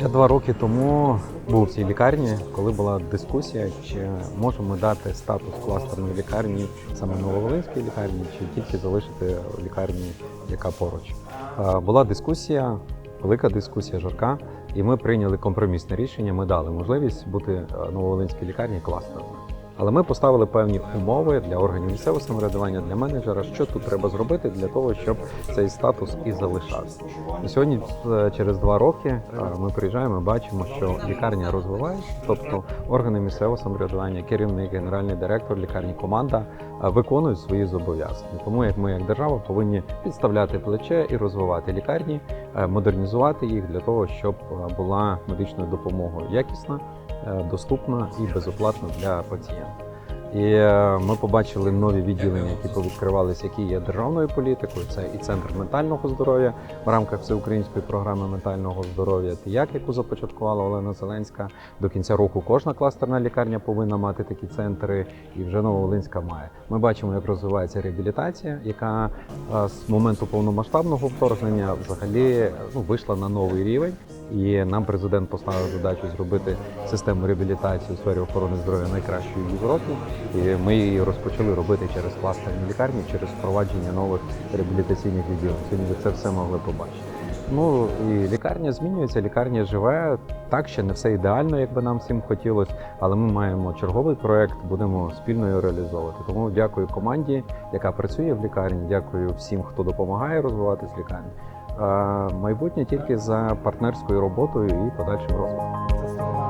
Я два роки тому був в цій лікарні, коли була дискусія, чи можемо ми дати статус кластерної лікарні саме Нововолинській лікарні, чи тільки залишити лікарні, яка поруч. Була дискусія, велика дискусія, жарка, і ми прийняли компромісне рішення. Ми дали можливість бути е, Нововолинській лікарні кластерною. Але ми поставили певні умови для органів місцевого самоврядування, для менеджера, що тут треба зробити для того, щоб цей статус і залишався. Сьогодні, е, через два роки, е, ми приїжджаємо, бачимо, що лікарня розвивається, тобто органи місцевого самоврядування, керівник, генеральний директор лікарні, команда е, виконують свої зобов'язання. Тому як ми, як держава, повинні підставляти плече і розвивати лікарні, модернізувати їх для того, щоб була медичною допомогою якісна, доступна і безоплатна для пацієнта. І е, ми побачили нові відділення, які повідкривалися, які є державною політикою. Це і центр ментального здоров'я в рамках всеукраїнської програми ментального здоров'я, ТІЯК, яку започаткувала Олена Зеленська. До кінця року кожна кластерна лікарня повинна мати такі центри, і вже Нововолинська має. Ми бачимо, як розвивається реабілітація, яка е, з моменту повномасштабного вторгнення взагалі ну, вийшла на новий рівень. І нам президент поставив задачу зробити систему реабілітації у сфері охорони здоров'я найкращою в Європі. І ми її розпочали робити через кластерні лікарні, через впровадження нових реабілітаційних відділень. Сьогодні ви це все могли побачити. Ну і лікарня змінюється, лікарня живе. Так ще не все ідеально, як би нам всім хотілося, але ми маємо черговий проект, будемо спільно його реалізовувати. Тому дякую команді, яка працює в лікарні. Дякую всім, хто допомагає розвиватись лікарні. Майбутнє тільки за партнерською роботою і подальшим розвитком.